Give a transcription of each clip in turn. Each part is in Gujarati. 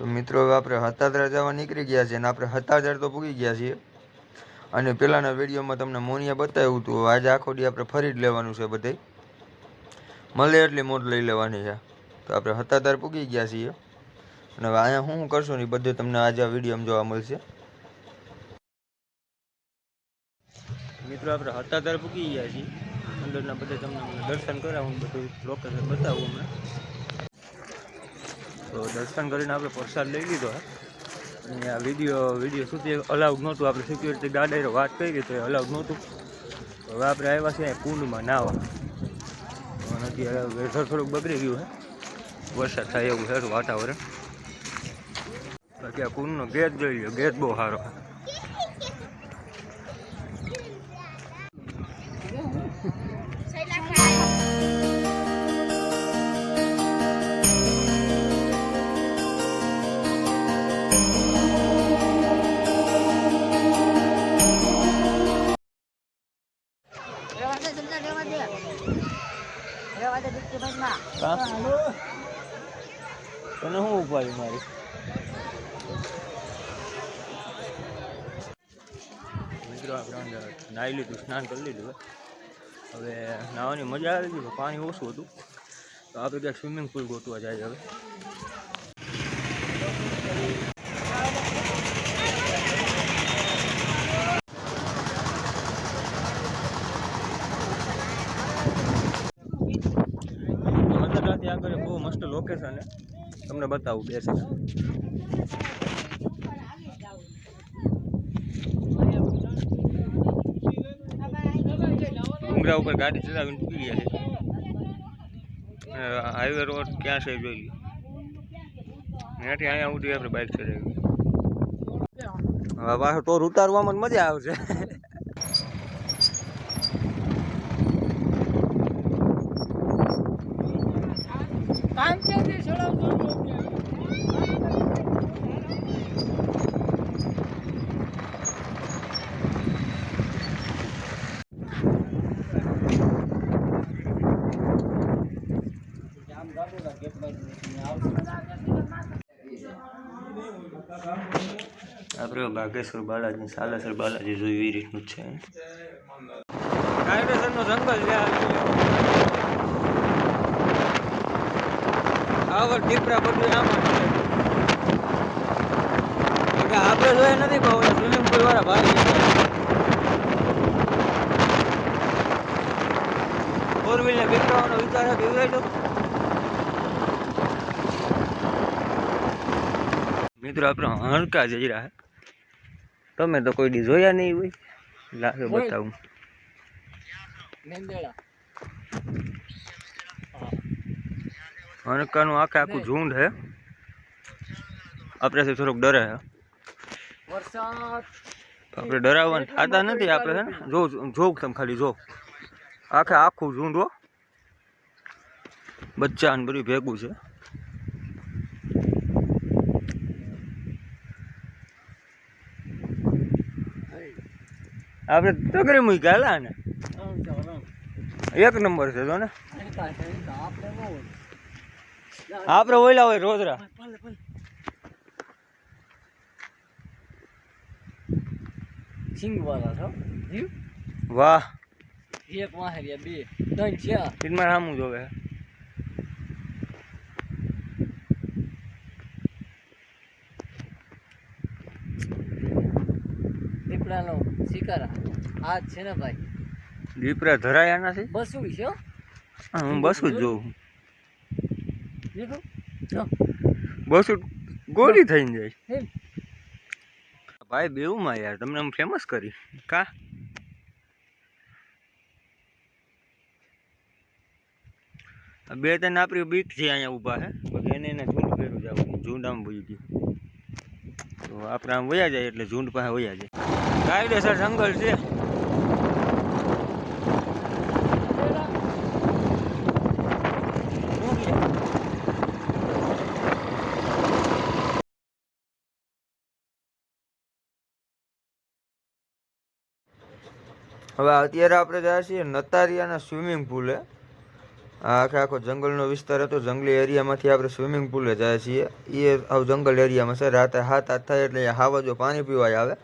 તો મિત્રો હવે આપણે હતાદરા જવા નીકળી ગયા છીએ અને આપણે હતાદર તો પૂગી ગયા છીએ. અને પહેલાંના વિડીયોમાં તમને મોનિયા બતાવ્યું હતું, આજે આખો દી આપણે ફરી જ લેવાનું છે બધે. મળે એટલી મોટ લઈ લેવાની છે. તો આપણે હતાદર પૂગી ગયા છીએ. અને હવે અહીંયા હું કરશું ને એ બધું તમને આજે આ વિડીયોમાં જોવા મળશે. મિત્રો આપણે હતાદર પૂગી ગયા છીએ. અંદરના બધે તમને મને દર્શન કરાવું બધું લોકેશન બતાવું હમણાં. તો દર્શન કરીને આપણે પ્રસાદ લઈ લીધો, હે. અને આ વીડિયો વીડિયો સુધી અલાઉડ નહોતું. આપણે સિક્યુરિટી ગાર્ડે વાત કરી તો એ અલાઉડ નહોતું. હવે આપણે આવ્યા છીએ કુંડમાં નાવા. નથી વેધર થોડુંક બગડી ગયું છે વરસાદ થાય એવું છે, વાતાવરણ. બાકી આ કુંડનો ગેટ જોઈ લો ગેટ બહુ સારો. તને શું ઉપાડી મારી? મિત્રો નાહી લીધું, સ્નાન કરી લીધું. હવે નાહવાની મજા આવી ગઈ પણ ઓછું હતું. તો આપણે ક્યાંક સ્વિમિંગ પુલ ગોતવા જાય હવે. મસ્ત લોકેશન છે તમને બતાવું બે સેકન્ડ ડુંગરા ઉપર ગાડી ચલાવીને પૂકી ગયા છે. હાઈવે રોડ ક્યાં છે જોઈ લો ત્યાંથી અહીંયા સુધી આપણે બાઇક ચલાવી હવે પાછો ટોર ઉતારવામાં મજા આવશે. આપણે બાગેશ્વર બાલાજી સાલાસર બાલાજી જોયું એ રીતનું જ છે. કાયદેસરનો જંગલ છે આવડ ટીપરા બધું આમ છે. આપણે જોઈએ નથી બહુ સ્વિમિંગ પુલ વાળા ભાઈ ફોર વ્હીલર બીકવાનો વિચાર છે બીવાય તો મિત્રો આપણે હણકા જઈ રહ્યા છે. તમે તો કોઈ દી જોયા નહીં હોય. લાગે બતાવું. હણકાનું આખે આખું ઝુંડ હે. આપણે થોડુંક ડરે હે. વરસાદ. આપણે ડરાવવાનું થતા નથી આપણે હે જો જો તમે ખાલી જો. આખે આખું ઝુંડ હો. બચ્ચા ને બધું ભેગું છે. આપણે તગરી મૂકી ગયા ને એક નંબર છે તો ને. આપણે ઓયલા હોય રોજરા. છો? વાહ. એક વાહ બે. ત્રણ ચાર ફિલ્મમાં સામું જોવે. દીપડાનો શિકાર આ. જ છે ને ભાઈ. દીપડા ધરાયા નથી? બસું છે હું. બસું જ જોઉં. બસું ગોળી થઈને જાય. ભાઈ બેઉમાં યાર તમને આમ ફેમસ કરી. કા? બે ત્રણ આપણી બીક છે અહીંયા ઊભા છે બાકી એને એને ઝૂંડ ભેરું જવું ઝૂંડ આમ ભૂઈ ગયું. તો આપણે આમ વયા જાય એટલે ઝૂંડ પાસે વયા જાય. કાયદેસર જંગલ છે. હવે અત્યારે આપણે જાય છીએ નતારિયાના સ્વિમિંગ પુલે. આખે આખો જંગલનો વિસ્તાર હતો. જંગલી એરિયામાંથી આપણે સ્વિમિંગ પુલે જાય છીએ. એ આવું જંગલ એરિયામાં છે. રાતે હાથ હાથ થાય એટલે હાવા હાવજો પાણી પીવાય આવે.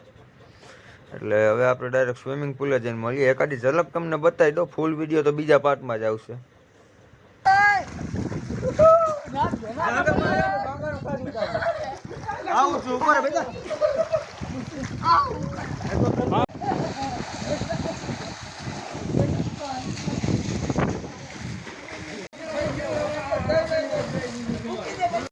એટલે હવે આપણે ડાયરેક્ટ સ્વિમિંગ પુલે જઈને મળીએ. એકાદી ઝલક તમને બતાવી દો ફૂલ વીડિયો તો બીજા પાર્ટમાં જ આવશે. આવું છું. ઉપર